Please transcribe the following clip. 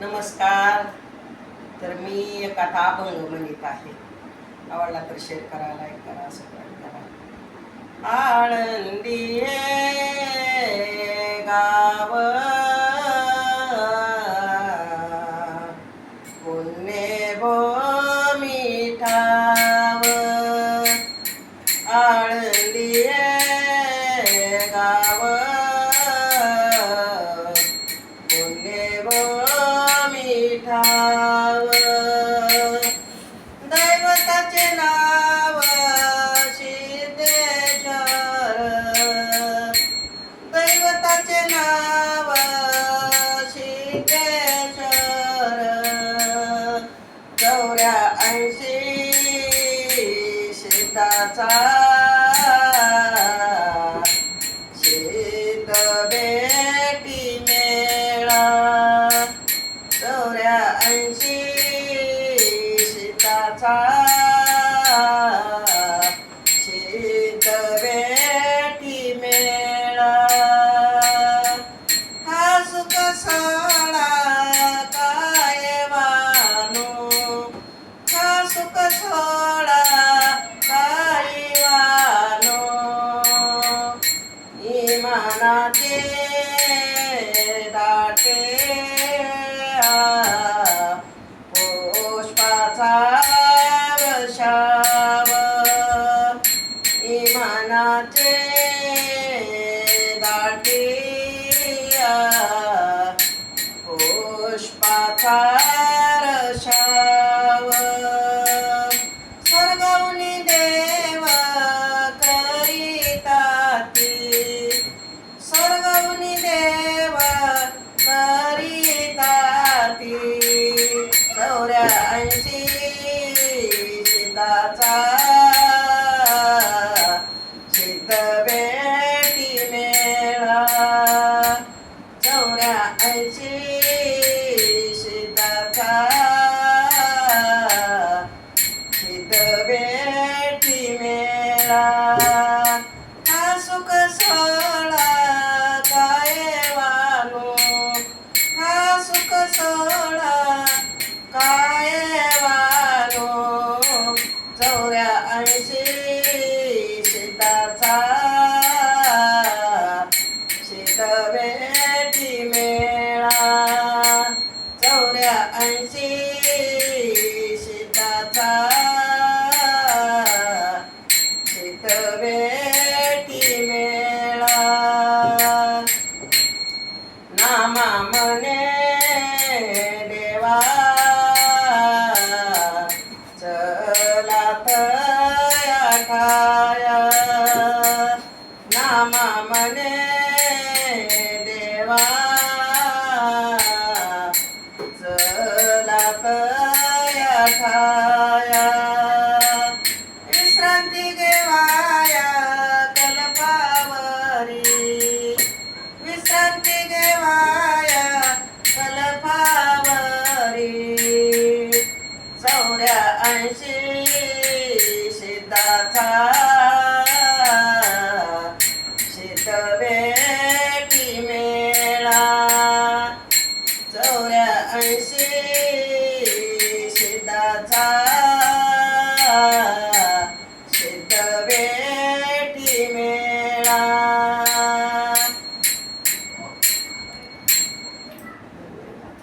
नमस्कार. तर मी एक आता अभंग म्हणत आहे. आवडला तर शेअर करा लाईक करा सबस्क्राईब करा. आळंदी गाव. पुण्य भो मिठाव. आळंदी गाव. ठाव दैवताचे नाव सिद्धेश्वर. दैवताचे नाव सिद्धेश्वर. चौऱ्या ऐंशी सीताचा चौऱ्या ऐंशी सीताचा शीत ইমানাতে দাটিয়া পুষ্পাথা सीताचा शीत बेटी मेळा. चौऱ्या ऐंशी सीताचा शीत बेटी मेळा. नामा म्हणे देवा नामा देवा. चला तया बेटी मेळा चौऱ्या ऐंशी